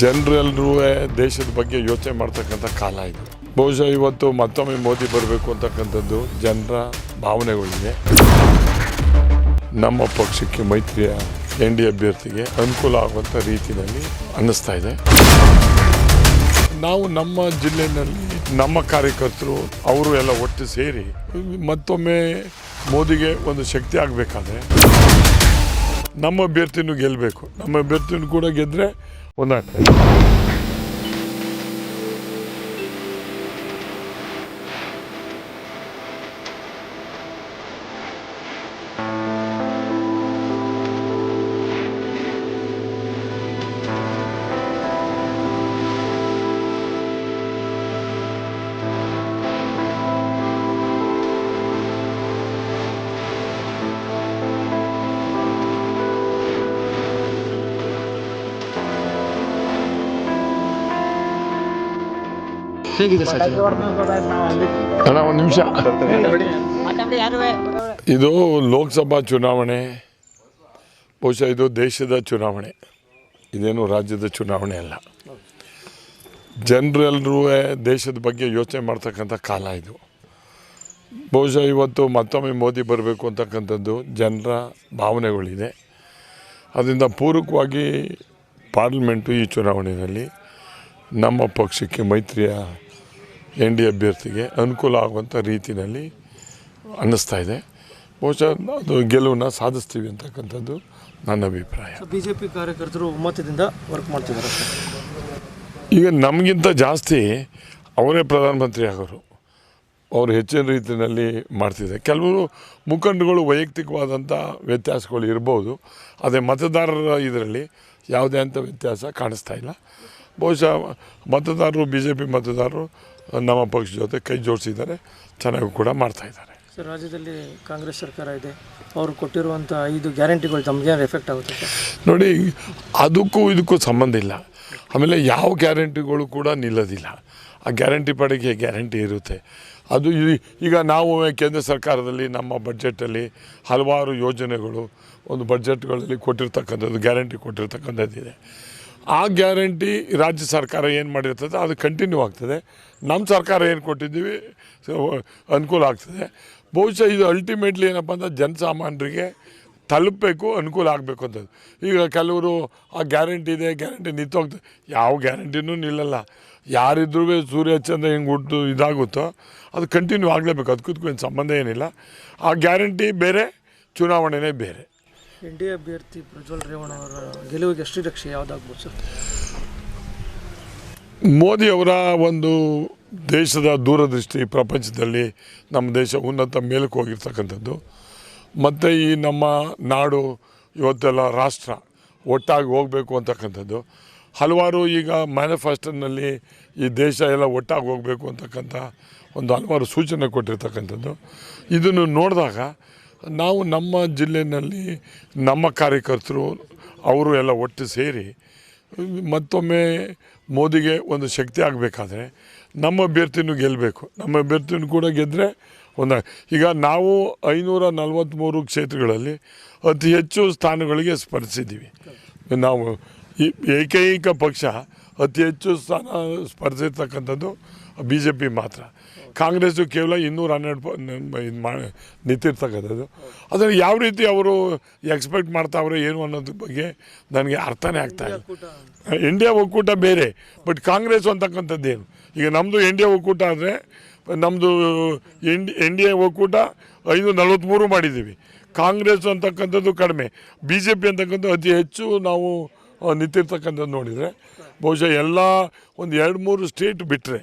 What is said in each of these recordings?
ಜನರೆಲ್ಲರೂ ದೇಶದ ಬಗ್ಗೆ ಯೋಚನೆ ಮಾಡ್ತಕ್ಕಂಥ ಕಾಲ ಇದು. ಬಹುಶಃ ಇವತ್ತು ಮತ್ತೊಮ್ಮೆ ಮೋದಿ ಬರಬೇಕು ಅಂತಕ್ಕಂಥದ್ದು ಜನರ ಭಾವನೆಗಳಿವೆ ನಮ್ಮ ಪಕ್ಷಕ್ಕೆ ಮೈತ್ರಿಯ ಎನ್ ಡಿ ಅಭ್ಯರ್ಥಿಗೆ ಅನುಕೂಲ ಆಗುವಂಥ ರೀತಿಯಲ್ಲಿ ಅನ್ನಿಸ್ತಾ ಇದೆ. ನಾವು ನಮ್ಮ ಜಿಲ್ಲೆಯಲ್ಲಿ ನಮ್ಮ ಕಾರ್ಯಕರ್ತರು, ಅವರು ಎಲ್ಲ ಒಟ್ಟು ಸೇರಿ ಮತ್ತೊಮ್ಮೆ ಮೋದಿಗೆ ಒಂದು ಶಕ್ತಿ ಆಗಬೇಕಾದ್ರೆ ನಮ್ಮ ಅಭ್ಯರ್ಥಿನೂ ಗೆಲ್ಲಬೇಕು ನಮ್ಮ ಅಭ್ಯರ್ಥಿನೂ ಕೂಡ ಗೆದ್ದರೆ ಒಂದಾಗ್ತದೆ. ಹೇಗಿದೆ ಒಂದು ನಿಮಿಷ. ಇದು ಲೋಕಸಭಾ ಚುನಾವಣೆ, ಬಹುಶಃ ಇದು ದೇಶದ ಚುನಾವಣೆ. ಇದೇನು ರಾಜ್ಯದ ಚುನಾವಣೆ ಅಲ್ಲ. ಜನರೆಲ್ಲರೂ ದೇಶದ ಬಗ್ಗೆ ಯೋಚನೆ ಮಾಡ್ತಕ್ಕಂಥ ಕಾಲ ಇದು. ಬಹುಶಃ ಇವತ್ತು ಮತ್ತೊಮ್ಮೆ ಮೋದಿ ಬರಬೇಕು ಅಂತಕ್ಕಂಥದ್ದು ಜನರ ಭಾವನೆಗಳಿದೆ. ಅದರಿಂದ ಪೂರಕವಾಗಿ ಪಾರ್ಲಿಮೆಂಟು ಈ ಚುನಾವಣೆಯಲ್ಲಿ ನಮ್ಮ ಪಕ್ಷಕ್ಕೆ ಮೈತ್ರಿಯ ಎನ್ ಡಿ ಅಭ್ಯರ್ಥಿಗೆ ಅನುಕೂಲ ಆಗುವಂಥ ರೀತಿಯಲ್ಲಿ ಅನ್ನಿಸ್ತಾ ಇದೆ. ಬಹುಶಃ ಅದು ಗೆಲುವನ್ನು ಸಾಧಿಸ್ತೀವಿ ಅಂತಕ್ಕಂಥದ್ದು ನನ್ನ ಅಭಿಪ್ರಾಯ. ಬಿಜೆಪಿ ಕಾರ್ಯಕರ್ತರು ಒಮ್ಮತದಿಂದ ವರ್ಕ್ ಮಾಡ್ತಿದ್ದಾರೆ. ಈಗ ನಮಗಿಂತ ಜಾಸ್ತಿ ಅವರೇ ಪ್ರಧಾನಮಂತ್ರಿ ಆಗೋರು. ಅವರು ಹೆಚ್ಚಿನ ರೀತಿಯಲ್ಲಿ ಮಾಡ್ತಿದ್ದಾರೆ. ಕೆಲವರು ಮುಖಂಡಗಳು ವೈಯಕ್ತಿಕವಾದಂಥ ವ್ಯತ್ಯಾಸಗಳು ಇರ್ಬೋದು. ಅದೇ ಮತದಾರರ ಇದರಲ್ಲಿ ಯಾವುದೇ ಅಂಥ ವ್ಯತ್ಯಾಸ ಕಾಣಿಸ್ತಾ ಇಲ್ಲ. ಬಹುಶಃ ಮತದಾರರು ಬಿ ಜೆ ಪಿ ಮತದಾರರು ನಮ್ಮ ಪಕ್ಷದ ಜೊತೆ ಕೈ ಜೋಡಿಸಿದ್ದಾರೆ. ಚೆನ್ನಾಗೂ ಕೂಡ ಮಾಡ್ತಾ ಇದ್ದಾರೆ. ಸರ್ ರಾಜ್ಯದಲ್ಲಿ ಕಾಂಗ್ರೆಸ್ ಸರ್ಕಾರ ಇದೆ. ಅವರು ಕೊಟ್ಟಿರುವಂಥ ಐದು ಗ್ಯಾರಂಟಿಗಳು ತಮಗೇನು ಎಫೆಕ್ಟ್ ಆಗುತ್ತೆ ನೋಡಿ ಅದಕ್ಕೂ ಇದಕ್ಕೂ ಸಂಬಂಧ ಇಲ್ಲ. ಆಮೇಲೆ ಯಾವ ಗ್ಯಾರಂಟಿಗಳು ಕೂಡ ನಿಲ್ಲೋದಿಲ್ಲ. ಆ ಗ್ಯಾರಂಟಿ ಪಡೆಗೆ ಗ್ಯಾರಂಟಿ ಇರುತ್ತೆ. ಅದು ಈಗ ನಾವು ಕೇಂದ್ರ ಸರ್ಕಾರದಲ್ಲಿ ನಮ್ಮ ಬಡ್ಜೆಟಲ್ಲಿ ಹಲವಾರು ಯೋಜನೆಗಳು ಒಂದು ಬಡ್ಜೆಟ್ಗಳಲ್ಲಿ ಕೊಟ್ಟಿರ್ತಕ್ಕಂಥದ್ದು ಗ್ಯಾರಂಟಿ ಕೊಟ್ಟಿರ್ತಕ್ಕಂಥದ್ದಿದೆ. ಆ ಗ್ಯಾರಂಟಿ ರಾಜ್ಯ ಸರ್ಕಾರ ಏನು ಮಾಡಿರ್ತದೆ, ಅದು ಕಂಟಿನ್ಯೂ ಆಗ್ತದೆ. ನಮ್ಮ ಸರ್ಕಾರ ಏನು ಕೊಟ್ಟಿದ್ದೀವಿ ಅನುಕೂಲ ಆಗ್ತದೆ. ಬಹುಶಃ ಇದು ಅಲ್ಟಿಮೇಟ್ಲಿ ಏನಪ್ಪ ಅಂದ್ರೆ ಜನಸಾಮಾನ್ಯರಿಗೆ ತಲುಪಬೇಕು, ಅನುಕೂಲ ಆಗಬೇಕು ಅಂತದ್ದು ಈಗ ಕೆಲವರು, ಆ ಗ್ಯಾರಂಟಿ ಇದೆ, ಗ್ಯಾರಂಟಿ ನಿಂತೋಗ್ತದೆ. ಯಾವ ಗ್ಯಾರಂಟಿನೂ ನಿಲ್ಲಲ್ಲ. ಯಾರಿದ್ರೂ ಸೂರ್ಯ ಚಂದ್ರ ಹಿಂಗೆ ಹುಟ್ಟು ಇದಾಗುತ್ತೋ, ಅದು ಕಂಟಿನ್ಯೂ ಆಗಲೇಬೇಕು. ಅದಕ್ಕೂ ಏನು ಸಂಬಂಧ ಏನಿಲ್ಲ. ಆ ಗ್ಯಾರಂಟಿ ಬೇರೆ, ಚುನಾವಣೆನೇ ಬೇರೆ. ಎನ್ ಡಿ ಎ ಅಭ್ಯರ್ಥಿ ಪ್ರಜ್ವಲ್ ರೇವಣ್ಣ ಅವರ ಗೆಲುವಿಗೆ ಶ್ರೀರಕ್ಷೆ ರಕ್ಷೆ ಯಾವುದಾಗ್ಬೋದು ಸರ್? ಮೋದಿಯವರ ಒಂದು ದೇಶದ ದೂರದೃಷ್ಟಿ ಪ್ರಪಂಚದಲ್ಲಿ ನಮ್ಮ ದೇಶ ಉನ್ನತ ಮೇಲಕ್ಕೆ ಹೋಗಿರ್ತಕ್ಕಂಥದ್ದು. ಮತ್ತು ಈ ನಮ್ಮ ನಾಡು ಇವತ್ತೆಲ್ಲ ರಾಷ್ಟ್ರ ಒಟ್ಟಾಗಿ ಹೋಗಬೇಕು ಅಂತಕ್ಕಂಥದ್ದು. ಹಲವಾರು ಈಗ ಮ್ಯಾನಿಫೆಸ್ಟೋನಲ್ಲಿ ಈ ದೇಶ ಎಲ್ಲ ಒಟ್ಟಾಗಿ ಹೋಗಬೇಕು ಅಂತಕ್ಕಂಥ ಒಂದು ಹಲವಾರು ಸೂಚನೆ ಕೊಟ್ಟಿರ್ತಕ್ಕಂಥದ್ದು. ಇದನ್ನು ನೋಡಿದಾಗ ನಾವು ನಮ್ಮ ಜಿಲ್ಲೆಯಲ್ಲಿ ನಮ್ಮ ಕಾರ್ಯಕರ್ತರು, ಅವರು ಎಲ್ಲ ಒಟ್ಟು ಸೇರಿ ಮತ್ತೊಮ್ಮೆ ಮೋದಿಗೆ ಒಂದು ಶಕ್ತಿ ಆಗಬೇಕಾದ್ರೆ ನಮ್ಮ ಅಭ್ಯರ್ಥಿನೂ ಗೆಲ್ಲಬೇಕು. ನಮ್ಮ ಅಭ್ಯರ್ಥಿನೂ ಕೂಡ ಗೆದ್ದರೆ ಒಂದು ಈಗ ನಾವು ಐನೂರ ನಲವತ್ತ್ಮೂರು ಕ್ಷೇತ್ರಗಳಲ್ಲಿ ಅತಿ ಹೆಚ್ಚು ಸ್ಥಾನಗಳಿಗೆ ಸ್ಪರ್ಧಿಸಿದ್ದೀವಿ. ನಾವು ಏಕೈಕ ಪಕ್ಷ ಅತಿ ಹೆಚ್ಚು ಸ್ಥಾನ ಸ್ಪರ್ಧಿರ್ತಕ್ಕಂಥದ್ದು ಬಿ ಜೆ ಪಿ ಮಾತ್ರ. ಕಾಂಗ್ರೆಸ್ಸು ಕೇವಲ ಇನ್ನೂರ ಹನ್ನೆರಡು ಇದು ನಿಂತಿರ್ತಕ್ಕಂಥದ್ದು. ಅದನ್ನು ಯಾವ ರೀತಿ ಅವರು ಎಕ್ಸ್ಪೆಕ್ಟ್ ಮಾಡ್ತಾವ್ರೆ ಏನು ಅನ್ನೋದ್ರ ಬಗ್ಗೆ ನನಗೆ ಅರ್ಥನೇ ಆಗ್ತಾ ಇಲ್ಲ. ಇಂಡಿಯಾ ಒಕ್ಕೂಟ ಬೇರೆ, ಬಟ್ ಕಾಂಗ್ರೆಸ್ ಏನು ಈಗ ನಮ್ಮದು ಇಂಡಿಯಾ ಒಕ್ಕೂಟ ಆದರೆ ನಮ್ಮದು ಇಂಡಿ ಎ ಒಕ್ಕೂಟ ಐದು ನಲವತ್ತ್ಮೂರು ಮಾಡಿದ್ದೀವಿ. ಕಾಂಗ್ರೆಸ್ ಅಂತಕ್ಕಂಥದ್ದು ಕಡಿಮೆ. ಬಿ ಜೆ ಪಿ ಅಂತಕ್ಕಂಥದ್ದು ಅತಿ ಹೆಚ್ಚು ನಾವು ನಿಂತಿರ್ತಕ್ಕಂಥದ್ದು ನೋಡಿದರೆ. ಬಹುಶಃ ಎಲ್ಲ ಒಂದು ಎರಡು ಮೂರು ಸ್ಟೇಟ್ ಬಿಟ್ಟರೆ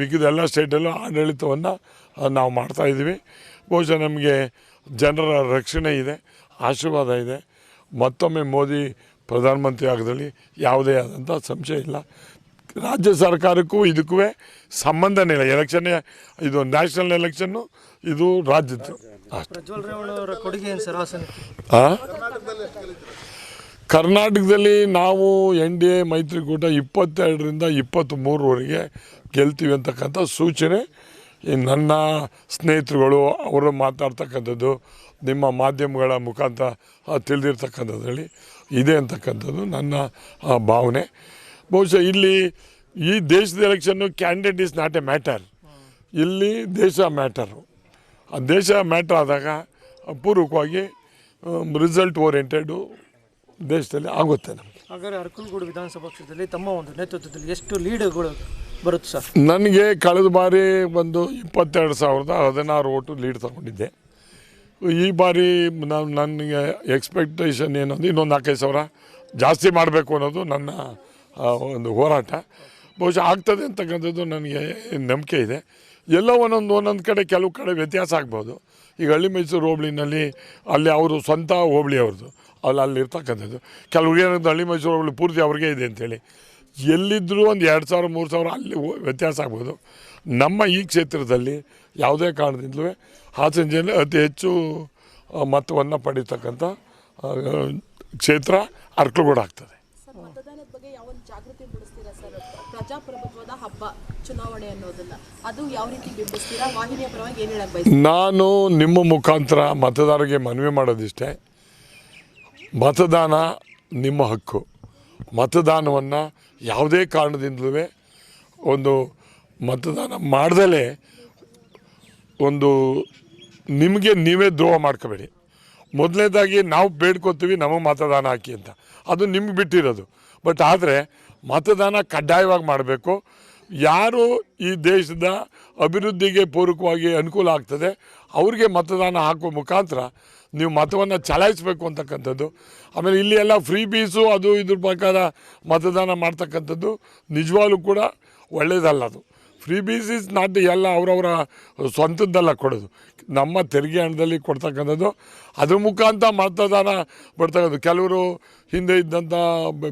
ಮಿಕ್ಕಿದ ಎಲ್ಲ ಸ್ಟೇಟಲ್ಲೂ ಆಡಳಿತವನ್ನು ನಾವು ಮಾಡ್ತಾಯಿದ್ದೀವಿ ಬಹುಶಃ ನಮಗೆ ಜನರ ರಕ್ಷಣೆ ಇದೆ ಆಶೀರ್ವಾದ ಇದೆ. ಮತ್ತೊಮ್ಮೆ ಮೋದಿ ಪ್ರಧಾನಮಂತ್ರಿ ಆಗದಲ್ಲಿ ಯಾವುದೇ ಆದಂಥ ಸಂಶಯ ಇಲ್ಲ. ರಾಜ್ಯ ಸರ್ಕಾರಕ್ಕೂ ಇದಕ್ಕೂ ಸಂಬಂಧನೇ ಇಲ್ಲ. ಎಲೆಕ್ಷನ್ನೇ ಇದು ನ್ಯಾಷನಲ್ ಎಲೆಕ್ಷನ್ನು ಇದು ರಾಜ್ಯದ್ದು. ಅಷ್ಟೇ ಪ್ರಜ್ವಲ್ ರೇವಣ್ಣ ಅವರ ಕೊಡುಗೆ ಏನು ಸರ್ ಹಾಸನಕ್ಕೆ ಆ? ಕರ್ನಾಟಕದಲ್ಲಿ ನಾವು ಎನ್ ಡಿ ಎ ಮೈತ್ರಿಕೂಟ ಇಪ್ಪತ್ತೆರಡರಿಂದ ಇಪ್ಪತ್ತ್ಮೂರವರೆಗೆ ಗೆಲ್ತೀವಿ ಅಂತಕ್ಕಂಥ ಸೂಚನೆ. ಈ ನನ್ನ ಸ್ನೇಹಿತರುಗಳು ಅವರು ಮಾತಾಡ್ತಕ್ಕಂಥದ್ದು, ನಿಮ್ಮ ಮಾಧ್ಯಮಗಳ ಮುಖಾಂತರ ತಿಳಿದಿರ್ತಕ್ಕಂಥದ್ರಲ್ಲಿ ಇದೆ ಅಂತಕ್ಕಂಥದ್ದು ನನ್ನ ಭಾವನೆ. ಬಹುಶಃ ಇಲ್ಲಿ ಈ ದೇಶದ election candidate is not a matter ಇಲ್ಲಿ ದೇಶ ಮ್ಯಾಟರು ಆ ದೇಶ ಮ್ಯಾಟ್ರ್ ಆದಾಗ ಪೂರ್ವಕವಾಗಿ ರಿಸಲ್ಟ್ ಓರಿಯೆಂಟೆಡು ದೇಶದಲ್ಲಿ ಆಗುತ್ತೆ ನಮಗೆ. ಹಾಗಾದ್ರೆ ಅರ್ಕಲ್ಗೂಡು ವಿಧಾನಸಭಾ ಕ್ಷೇತ್ರದಲ್ಲಿ ತಮ್ಮ ಒಂದು ನೇತೃತ್ವದಲ್ಲಿ ಎಷ್ಟು ಲೀಡ್ಗಳು ಬರುತ್ತೆ ಸರ್? ನನಗೆ ಕಳೆದ ಬಾರಿ ಒಂದು ಇಪ್ಪತ್ತೆರಡು ಸಾವಿರದ ಹದಿನಾರು ಓಟು ಲೀಡ್ ತಗೊಂಡಿದ್ದೆ. ಈ ಬಾರಿ ನಾನು ನನಗೆ ಎಕ್ಸ್ಪೆಕ್ಟೇಷನ್ ಏನಂದ್ರೆ ಇನ್ನೊಂದು ನಾಲ್ಕೈದು ಸಾವಿರ ಜಾಸ್ತಿ ಮಾಡಬೇಕು ಅನ್ನೋದು ನನ್ನ ಒಂದು ಹೋರಾಟ. ಬಹುಶಃ ಆಗ್ತದೆ ಅಂತಕ್ಕಂಥದ್ದು ನನಗೆ ನಂಬಿಕೆ ಇದೆ. ಎಲ್ಲೋ ಒಂದೊಂದು ಒಂದೊಂದು ಕಡೆ ಕೆಲವು ಕಡೆ ವ್ಯತ್ಯಾಸ ಆಗ್ಬೋದು. ಈಗ ಹಳ್ಳಿ ಮೈಸೂರು ಹೋಬಳಿನಲ್ಲಿ ಅಲ್ಲಿ ಅವರು ಸ್ವಂತ ಹೋಬಳಿ ಅವ್ರದ್ದು. ಅಲ್ಲಿ ಅಲ್ಲಿ ಇರ್ತಕ್ಕಂಥದ್ದು ಕೆಲವ್ರಿಗೆ ಏನಂತ ಹಳ್ಳಿ ಮೈಸೂರು ಹೋಬಳಿ ಪೂರ್ತಿ ಅವ್ರಿಗೆ ಇದೆ ಅಂತೇಳಿ ಎಲ್ಲಿದ್ದರೂ ಒಂದು ಎರಡು ಸಾವಿರ, ಮೂರು ಸಾವಿರ ಅಲ್ಲಿ ವ್ಯತ್ಯಾಸ ಆಗ್ಬೋದು. ನಮ್ಮ ಈ ಕ್ಷೇತ್ರದಲ್ಲಿ ಯಾವುದೇ ಕಾರಣದಿಂದಲೂ ಹಾಸನ ಜಿಲ್ಲೆ ಅತಿ ಹೆಚ್ಚು ಮತವನ್ನು ಪಡೀತಕ್ಕಂಥ ಕ್ಷೇತ್ರ ಅರ್ಕಲುಗೂಡ ಆಗ್ತದೆ. ಪ್ರಜಾಪ್ರಭುತ್ವದ ಹಬ್ಬ. ಚುನಾವಣೆ ಅನ್ನೋದನ್ನ. ಅದು ಯಾವ ರೀತಿ ಬಿಂಬಿಸ್ತೀರಾ? ವಾಹಿನಿಯ ಪರವಾಗಿ ಏನು ಹೇಳಕ್ ನಾನು ನಿಮ್ಮ ಮುಖಾಂತರ ಮತದಾರರಿಗೆ ಮನವಿ ಮಾಡೋದಿಷ್ಟೇ. ಮತದಾನ ನಿಮ್ಮ ಹಕ್ಕು. ಮತದಾನವನ್ನು ಯಾವುದೇ ಕಾರಣದಿಂದಲೂ ಒಂದು ಮತದಾನ ಮಾಡದಲೇ ಒಂದು ನಿಮಗೆ ನೀವೇ ದ್ರೋಹ ಮಾಡ್ಕೋಬೇಡಿ. ಮೊದಲನೇದಾಗಿ ನಾವು ಬೇಡ್ಕೊತೀವಿ ನಮಗೆ ಮತದಾನ ಹಾಕಿ ಅಂತ. ಅದು ನಿಮ್ಗೆ ಬಿಟ್ಟಿರೋದು. ಬಟ್ ಆದರೆ ಮತದಾನ ಕಡ್ಡಾಯವಾಗಿ ಮಾಡಬೇಕು. ಯಾರು ಈ ದೇಶದ ಅಭಿವೃದ್ಧಿಗೆ ಪೂರಕವಾಗಿ ಅನುಕೂಲ ಆಗ್ತದೆ, ಅವ್ರಿಗೆ ಮತದಾನ ಹಾಕುವ ಮುಖಾಂತರ ನೀವು ಮತವನ್ನು ಚಲಾಯಿಸಬೇಕು ಅಂತಕ್ಕಂಥದ್ದು. ಆಮೇಲೆ ಇಲ್ಲಿ ಎಲ್ಲ ಫ್ರೀ ಬೀಸು ಅದು ಇದ್ರ ಪ್ರಕಾರ ಮತದಾನ ಮಾಡ್ತಕ್ಕಂಥದ್ದು ನಿಜವಾಗ್ಲೂ ಕೂಡ ಒಳ್ಳೆಯದಲ್ಲ ಅದು. ಫ್ರೀ ಬೀಸ್ ಇಸ್ ನಾಟ್ ಎಲ್ಲ ಅವರವರ ಸ್ವಂತದ್ದೆಲ್ಲ ಕೊಡೋದು. ನಮ್ಮ ತೆರಿಗೆ ಹಣದಲ್ಲಿ ಕೊಡ್ತಕ್ಕಂಥದ್ದು, ಅದ್ರ ಮುಖಾಂತರ ಮತದಾನ ಬರ್ತಕ್ಕಂಥದ್ದು. ಕೆಲವರು ಹಿಂದೆ ಇದ್ದಂಥ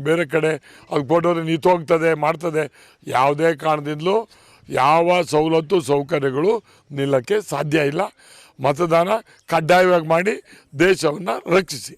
ಬೇರೆ ಕಡೆ ಅದು ಕೊಟ್ಟವ್ರೆ ನಿಂತೋಗ್ತದೆ ಮಾಡ್ತದೆ. ಯಾವುದೇ ಕಾರಣದಿಂದಲೂ ಯಾವ ಸವಲತ್ತು, ಸೌಕರ್ಯಗಳು ನಿಲ್ಲಕ್ಕೆ ಸಾಧ್ಯ ಇಲ್ಲ. ಮತದಾನ ಕಡ್ಡಾಯವಾಗಿ ಮಾಡಿ ದೇಶವನ್ನು ರಕ್ಷಿಸಿ.